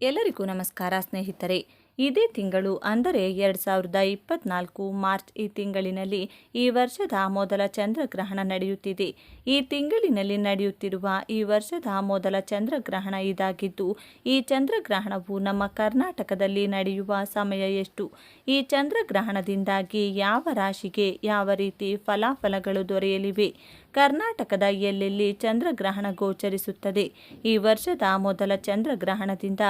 ಎಲ್ಲರಿಗೂ ನಮಸ್ಕಾರ, ಸ್ನೇಹಿತರೆ. ಇದೇ ತಿಂಗಳು, ಅಂದರೆ ಎರಡು ಸಾವಿರದ ಇಪ್ಪತ್ನಾಲ್ಕು ಮಾರ್ಚ್ ಈ ತಿಂಗಳಿನಲ್ಲಿ ಈ ವರ್ಷದ ಮೊದಲ ಚಂದ್ರಗ್ರಹಣ ನಡೆಯುತ್ತಿದೆ. ಈ ತಿಂಗಳಿನಲ್ಲಿ ನಡೆಯುತ್ತಿರುವ ಈ ವರ್ಷದ ಮೊದಲ ಚಂದ್ರಗ್ರಹಣ ಇದಾಗಿದ್ದು, ಈ ಚಂದ್ರಗ್ರಹಣವು ನಮ್ಮ ಕರ್ನಾಟಕದಲ್ಲಿ ನಡೆಯುವ ಸಮಯ ಎಷ್ಟು? ಈ ಚಂದ್ರಗ್ರಹಣದಿಂದಾಗಿ ಯಾವ ರಾಶಿಗೆ ಯಾವ ರೀತಿ ಫಲಾಫಲಗಳು ದೊರೆಯಲಿವೆ? ಕರ್ನಾಟಕದ ಎಲ್ಲೆಲ್ಲಿ ಚಂದ್ರಗ್ರಹಣ ಗೋಚರಿಸುತ್ತದೆ? ಈ ವರ್ಷದ ಮೊದಲ ಚಂದ್ರಗ್ರಹಣದಿಂದ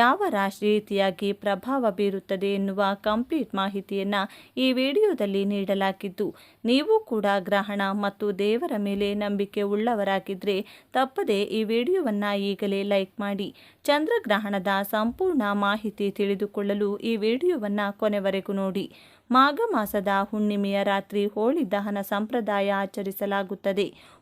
ಯಾವ ರಾಶಿ ಪ್ರಭಾವ ಬೀರುತ್ತದೆ ಎನ್ನುವ ಕಂಪ್ಲೀಟ್ ಮಾಹಿತಿಯನ್ನು ಈ ವಿಡಿಯೋದಲ್ಲಿ ನೀಡಲಾಗಿದ್ದು, ನೀವು ಕೂಡ ಗ್ರಹಣ ಮತ್ತು ದೇವರ ಮೇಲೆ ನಂಬಿಕೆ ಉಳ್ಳವರಾಗಿದ್ದರೆ ತಪ್ಪದೆ ಈ ವಿಡಿಯೋವನ್ನು ಈಗಲೇ ಲೈಕ್ ಮಾಡಿ, ಚಂದ್ರಗ್ರಹಣದ ಸಂಪೂರ್ಣ ಮಾಹಿತಿ ತಿಳಿದುಕೊಳ್ಳಲು ಈ ವಿಡಿಯೋವನ್ನು ಕೊನೆವರೆಗೂ ನೋಡಿ. ಮಾಘ ಮಾಸದ ಹುಣ್ಣಿಮೆಯ ರಾತ್ರಿ ಹೋಳಿ ದಹನ ಸಂಪ್ರದಾಯ ಆಚರಿಸಲಾಗುತ್ತದೆ.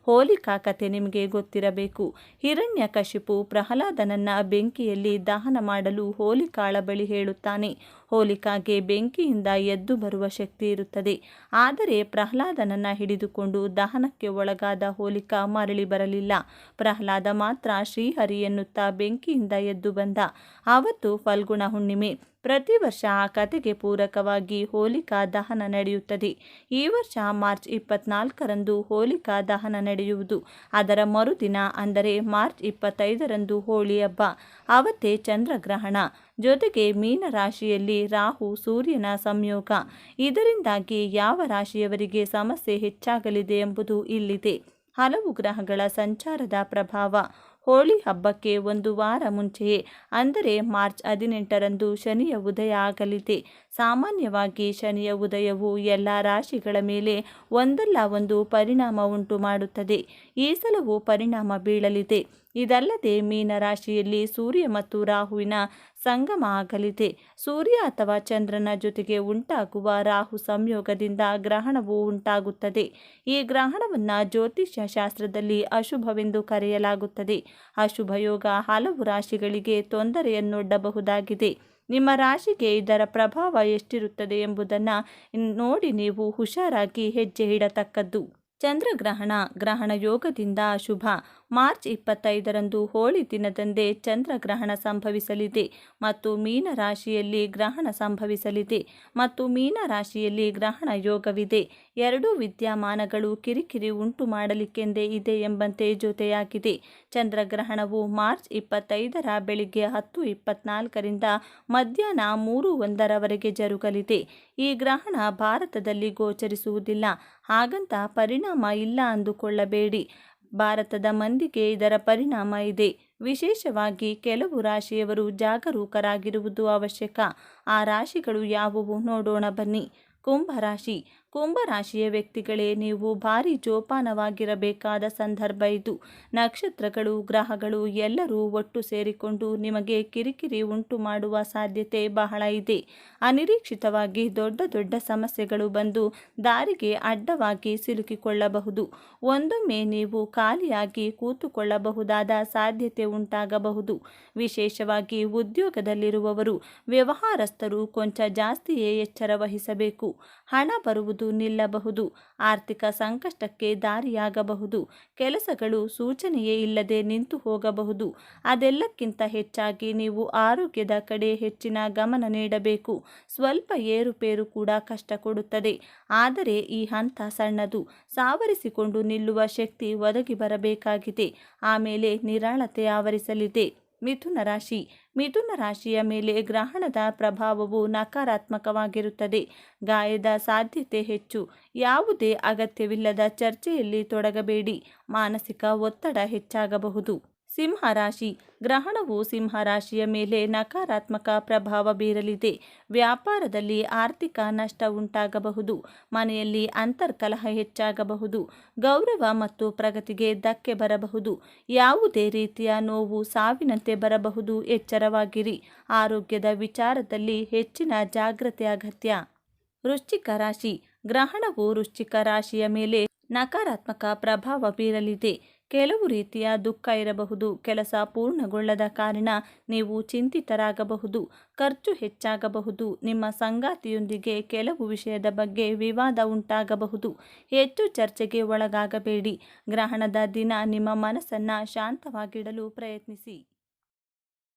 ಹೋಲಿಕಾ ಕಥೆ ನಿಮಗೆ ಗೊತ್ತಿರಬೇಕು. ಹಿರಣ್ಯಕಶಿಪು ಪ್ರಹ್ಲಾದನನ್ನ ಬೆಂಕಿಯಲ್ಲಿ ದಹನ ಮಾಡಲು ಹೋಲಿಕಾಳ ಬಳಿ ಹೇಳುತ್ತಾನೆ. ಹೋಲಿಕಾಗೆ ಬೆಂಕಿಯಿಂದ ಎದ್ದು ಬರುವ ಶಕ್ತಿ ಇರುತ್ತದೆ. ಆದರೆ ಪ್ರಹ್ಲಾದನನ್ನ ಹಿಡಿದುಕೊಂಡು ದಹನಕ್ಕೆ ಒಳಗಾದ ಹೋಲಿಕಾ ಮರಳಿ ಬರಲಿಲ್ಲ. ಪ್ರಹ್ಲಾದ ಮಾತ್ರ ಶ್ರೀಹರಿ ಎನ್ನುತ್ತಾ ಬೆಂಕಿಯಿಂದ ಎದ್ದು ಬಂದ. ಆವತ್ತು ಫಲ್ಗುಣ ಹುಣ್ಣಿಮೆ. ಪ್ರತಿ ವರ್ಷ ಆ ಕಥೆಗೆ ಪೂರಕವಾಗಿ ಹೋಲಿಕಾ ದಹನ ನಡೆಯುತ್ತದೆ. ಈ ವರ್ಷ ಮಾರ್ಚ್ ಇಪ್ಪತ್ನಾಲ್ಕರಂದು ಹೋಲಿಕಾ ದಹನ ನಡೆಯುವುದು. ಅದರ ಮರುದಿನ ಅಂದರೆ ಮಾರ್ಚ್ ಇಪ್ಪತ್ತೈದರಂದು ಹೋಳಿ ಹಬ್ಬ. ಆವತ್ತೇ ಚಂದ್ರಗ್ರಹಣ. ಜೊತೆಗೆ ಮೀನ ರಾಶಿಯಲ್ಲಿ ರಾಹು ಸೂರ್ಯನ ಸಂಯೋಗ. ಇದರಿಂದಾಗಿ ಯಾವ ರಾಶಿಯವರಿಗೆ ಸಮಸ್ಯೆ ಹೆಚ್ಚಾಗಲಿದೆ ಎಂಬುದು ಇಲ್ಲಿದೆ. ಹಲವು ಗ್ರಹಗಳ ಸಂಚಾರದ ಪ್ರಭಾವ. ಹೋಳಿ ಹಬ್ಬಕ್ಕೆ ಒಂದು ವಾರ ಮುಂಚೆಯೇ, ಅಂದರೆ ಮಾರ್ಚ್ ಹದಿನೆಂಟರಂದು ಶನಿಯ ಉದಯ ಆಗಲಿದೆ. ಸಾಮಾನ್ಯವಾಗಿ ಶನಿಯ ಉದಯವು ಎಲ್ಲ ರಾಶಿಗಳ ಮೇಲೆ ಒಂದಲ್ಲ ಒಂದು ಪರಿಣಾಮ ಉಂಟು ಮಾಡುತ್ತದೆ. ಈ ಸಲವು ಪರಿಣಾಮ ಬೀಳಲಿದೆ. ಇದಲ್ಲದೆ ಮೀನ ರಾಶಿಯಲ್ಲಿ ಸೂರ್ಯ ಮತ್ತು ರಾಹುವಿನ ಸಂಗಮ ಆಗಲಿದೆ. ಸೂರ್ಯ ಅಥವಾ ಚಂದ್ರನ ಜೊತೆಗೆ ಉಂಟಾಗುವ ರಾಹು ಸಂಯೋಗದಿಂದ ಗ್ರಹಣವು ಉಂಟಾಗುತ್ತದೆ. ಈ ಗ್ರಹಣವನ್ನು ಜ್ಯೋತಿಷ್ಯ ಶಾಸ್ತ್ರದಲ್ಲಿ ಅಶುಭವೆಂದು ಕರೆಯಲಾಗುತ್ತದೆ. ಅಶುಭ ಯೋಗ ಹಲವು ರಾಶಿಗಳಿಗೆ ತೊಂದರೆಯನ್ನೊಡ್ಡಬಹುದಾಗಿದೆ. ನಿಮ್ಮ ರಾಶಿಗೆ ಇದರ ಪ್ರಭಾವ ಎಷ್ಟಿರುತ್ತದೆ ಎಂಬುದನ್ನು ನೋಡಿ ನೀವು ಹುಷಾರಾಗಿ ಹೆಜ್ಜೆ ಇಡತಕ್ಕದ್ದು. ಚಂದ್ರಗ್ರಹಣ, ಗ್ರಹಣ ಯೋಗದಿಂದ ಶುಭ. ಮಾರ್ಚ್ ಇಪ್ಪತ್ತೈದರಂದು ಹೋಳಿ ದಿನದಂದೇ ಚಂದ್ರಗ್ರಹಣ ಸಂಭವಿಸಲಿದೆ ಮತ್ತು ಮೀನ ರಾಶಿಯಲ್ಲಿ ಗ್ರಹಣ ಸಂಭವಿಸಲಿದೆ ಮತ್ತು ಮೀನ ರಾಶಿಯಲ್ಲಿ ಗ್ರಹಣ ಯೋಗವಿದೆ. ಎರಡೂ ವಿದ್ಯಮಾನಗಳು ಕಿರಿಕಿರಿ ಉಂಟು ಮಾಡಲಿಕ್ಕೆಂದೇ ಇದೆ ಎಂಬಂತೆ ಜೊತೆಯಾಗಿದೆ. ಚಂದ್ರಗ್ರಹಣವು ಮಾರ್ಚ್ ಇಪ್ಪತ್ತೈದರ ಬೆಳಿಗ್ಗೆ ಹತ್ತು ಇಪ್ಪತ್ನಾಲ್ಕರಿಂದ ಮಧ್ಯಾಹ್ನ ಮೂರು ಒಂದರವರೆಗೆ ಜರುಗಲಿದೆ. ಈ ಗ್ರಹಣ ಭಾರತದಲ್ಲಿ ಗೋಚರಿಸುವುದಿಲ್ಲ. ಹಾಗಂತ ಪರಿಣಾಮ ಇಲ್ಲ ಅಂದುಕೊಳ್ಳಬೇಡಿ. ಭಾರತದ ಮಂದಿಗೆ ಇದರ ಪರಿಣಾಮ ಇದೆ. ವಿಶೇಷವಾಗಿ ಕೆಲವು ರಾಶಿಯವರು ಜಾಗರೂಕರಾಗಿರುವುದು ಅವಶ್ಯಕ. ಆ ರಾಶಿಗಳು ಯಾವುವು ನೋಡೋಣ ಬನ್ನಿ. ಕುಂಭರಾಶಿ ಕುಂಭರಾಶಿಯ ವ್ಯಕ್ತಿಗಳೇ, ನೀವು ಭಾರಿ ಜೋಪಾನವಾಗಿರಬೇಕಾದ ಸಂದರ್ಭ ಇದು. ನಕ್ಷತ್ರಗಳು, ಗ್ರಹಗಳು ಎಲ್ಲರೂ ಒಟ್ಟು ಸೇರಿಕೊಂಡು ನಿಮಗೆ ಕಿರಿಕಿರಿ ಉಂಟು ಮಾಡುವ ಸಾಧ್ಯತೆ ಬಹಳ ಇದೆ. ಅನಿರೀಕ್ಷಿತವಾಗಿ ದೊಡ್ಡ ದೊಡ್ಡ ಸಮಸ್ಯೆಗಳು ಬಂದು ದಾರಿಗೆ ಅಡ್ಡವಾಗಿ ಸಿಲುಕಿಕೊಳ್ಳಬಹುದು. ಒಂದೊಮ್ಮೆ ನೀವು ಖಾಲಿಯಾಗಿ ಕೂತುಕೊಳ್ಳಬಹುದಾದ ಸಾಧ್ಯತೆ ಉಂಟಾಗಬಹುದು. ವಿಶೇಷವಾಗಿ ಉದ್ಯೋಗದಲ್ಲಿರುವವರು, ವ್ಯವಹಾರಸ್ಥರು ಕೊಂಚ ಜಾಸ್ತಿಯೇ ಎಚ್ಚರ ವಹಿಸಬೇಕು. ಹಣ ಬರುವುದು ನಿಲ್ಲಬಹುದು. ಆರ್ಥಿಕ ಸಂಕಷ್ಟಕ್ಕೆ ದಾರಿಯಾಗಬಹುದು. ಕೆಲಸಗಳು ಸೂಚನೆಯೇ ಇಲ್ಲದೆ ನಿಂತು ಹೋಗಬಹುದು. ಅದೆಲ್ಲಕ್ಕಿಂತ ಹೆಚ್ಚಾಗಿ ನೀವು ಆರೋಗ್ಯದ ಕಡೆ ಹೆಚ್ಚಿನ ಗಮನ ನೀಡಬೇಕು. ಸ್ವಲ್ಪ ಏರುಪೇರು ಕೂಡ ಕಷ್ಟ ಕೊಡುತ್ತದೆ ಆದರೆ ಈ ಹಂತ ಸಣ್ಣದು. ಸಾವರಿಸಿಕೊಂಡು ನಿಲ್ಲುವ ಶಕ್ತಿ ಒದಗಿ ಬರಬೇಕಾಗಿದೆ. ಆಮೇಲೆ ನಿರಾಳತೆ ಆವರಿಸಲಿದೆ. ಮಿಥುನ ರಾಶಿ. ಮಿಥುನ ರಾಶಿಯ ಮೇಲೆ ಗ್ರಹಣದ ಪ್ರಭಾವವು ನಕಾರಾತ್ಮಕವಾಗಿರುತ್ತದೆ. ಗಾಯದ ಸಾಧ್ಯತೆ ಹೆಚ್ಚು. ಯಾವುದೇ ಅಗತ್ಯವಿಲ್ಲದ ಚರ್ಚೆಯಲ್ಲಿ ತೊಡಗಬೇಡಿ. ಮಾನಸಿಕ ಒತ್ತಡ ಹೆಚ್ಚಾಗಬಹುದು. ಸಿಂಹರಾಶಿ. ಗ್ರಹಣವು ಸಿಂಹರಾಶಿಯ ಮೇಲೆ ನಕಾರಾತ್ಮಕ ಪ್ರಭಾವ ಬೀರಲಿದೆ. ವ್ಯಾಪಾರದಲ್ಲಿ ಆರ್ಥಿಕ ನಷ್ಟ ಉಂಟಾಗಬಹುದು. ಮನೆಯಲ್ಲಿ ಅಂತರ್ಕಲಹ ಹೆಚ್ಚಾಗಬಹುದು. ಗೌರವ ಮತ್ತು ಪ್ರಗತಿಗೆ ಧಕ್ಕೆ ಬರಬಹುದು. ಯಾವುದೇ ರೀತಿಯ ನೋವು ಸಾವಿನಂತೆ ಬರಬಹುದು. ಎಚ್ಚರವಾಗಿರಿ. ಆರೋಗ್ಯದ ವಿಚಾರದಲ್ಲಿ ಹೆಚ್ಚಿನ ಜಾಗ್ರತೆ ಅಗತ್ಯ. ವೃಶ್ಚಿಕ ರಾಶಿ. ಗ್ರಹಣವು ವೃಶ್ಚಿಕ ರಾಶಿಯ ಮೇಲೆ ನಕಾರಾತ್ಮಕ ಪ್ರಭಾವ ಬೀರಲಿದೆ. ಕೆಲವು ರೀತಿಯ ದುಃಖ ಇರಬಹುದು. ಕೆಲಸ ಪೂರ್ಣಗೊಳ್ಳದ ಕಾರಣ ನೀವು ಚಿಂತಿತರಾಗಬಹುದು. ಖರ್ಚು ಹೆಚ್ಚಾಗಬಹುದು. ನಿಮ್ಮ ಸಂಗಾತಿಯೊಂದಿಗೆ ಕೆಲವು ವಿಷಯದ ಬಗ್ಗೆ ವಿವಾದ ಉಂಟಾಗಬಹುದು. ಹೆಚ್ಚು ಚರ್ಚೆಗೆ ಒಳಗಾಗಬೇಡಿ. ಗ್ರಹಣದ ದಿನ ನಿಮ್ಮ ಮನಸ್ಸನ್ನು ಶಾಂತವಾಗಿಡಲು ಪ್ರಯತ್ನಿಸಿ.